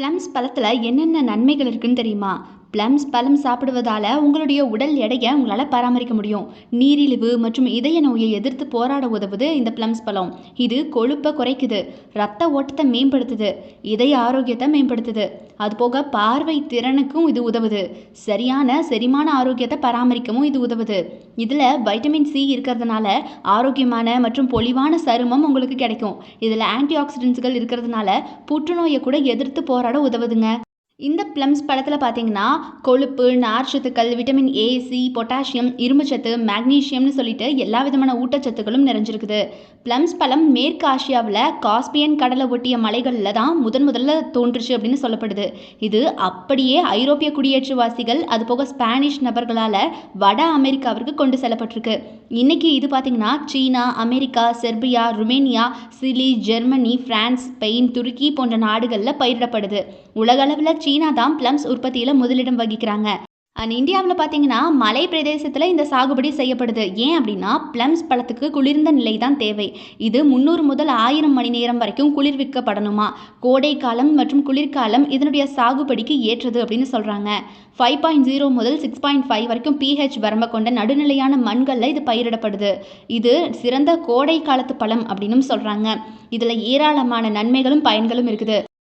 Plums பழத்தில் என்னென்ன நன்மைகள் இருக்குன்னு தெரியுமா? ப்ளம்ஸ் பழம் சாப்பிடுவதால் உங்களுடைய உடல் எடையை உங்களால் பராமரிக்க முடியும். நீரிழிவு மற்றும் இதய நோயை எதிர்த்து போராட உதவுது இந்த ப்ளம்ஸ் பழம். இது கொழுப்பை குறைக்குது ரத்த ஓட்டத்தை மேம்படுத்துது இதய ஆரோக்கியத்தை மேம்படுத்துது. அதுபோக பார்வை திறனுக்கும் இது உதவுது சரியான செரிமான ஆரோக்கியத்தை பராமரிக்கவும் இது உதவுது. இதில் வைட்டமின் சி இருக்கிறதுனால ஆரோக்கியமான மற்றும் பொலிவான சருமம் உங்களுக்கு கிடைக்கும். இதில் ஆன்டி ஆக்சிடென்ட்ஸ்கள் இருக்கிறதுனால புற்றுநோயை கூட எதிர்த்து போராட உதவுதுங்க. இந்த ப்ளம்ஸ் பழத்தில் பார்த்தீங்கன்னா கொழுப்பு நார்ச்சத்துக்கள் விட்டமின் ஏ சி பொட்டாசியம் இரும்புச்சத்து மேக்னீசியம்னு சொல்லிட்டு எல்லா விதமான ஊட்டச்சத்துக்களும் நிறைஞ்சிருக்குது. ப்ளம்ஸ் பழம் மேற்கு ஆசியாவில் காஸ்பியன் கடலை ஒட்டிய மலைகளில் தான் முதன் முதல்ல தோன்றுச்சு அப்படின்னு சொல்லப்படுது. இது அப்படியே ஐரோப்பிய குடியேற்றவாசிகள் அது போக ஸ்பானிஷ் நபர்களால் வட அமெரிக்காவிற்கு கொண்டு செல்லப்பட்டிருக்கு. இன்னைக்கு இது பார்த்தீங்கன்னா China America Serbia Romania Chile Germany France Spain துருக்கி போன்ற நாடுகளில் பயிரிடப்படுது. உலகளவில் சீனா தான் ப்ளம்ஸ் உற்பத்தியில் முதலிடம் வகிக்கிறாங்க. அண்ட் இந்தியாவில் பார்த்தீங்கன்னா மலை பிரதேசத்தில் இந்த சாகுபடி செய்யப்படுது. ஏன் அப்படின்னா ப்ளம்ஸ் பழத்துக்கு குளிர்ந்த நிலை தான் தேவை. இது முந்நூறு முதல் ஆயிரம் மணி நேரம் வரைக்கும் குளிர்விக்கப்படணுமா? கோடை காலம் மற்றும் குளிர்காலம் இதனுடைய சாகுபடிக்கு ஏற்றது அப்படின்னு சொல்கிறாங்க ஃபைவ் பாயிண்ட் ஜீரோ முதல் சிக்ஸ் பாயிண்ட் ஃபைவ் வரைக்கும் பிஹெச் வரம்பை கொண்ட நடுநிலையான மண்களில் இது பயிரிடப்படுது. இது சிறந்த கோடை காலத்து பழம் அப்படின்னும் சொல்கிறாங்க இதில் ஏராளமான நன்மைகளும் பயன்களும் இருக்குது.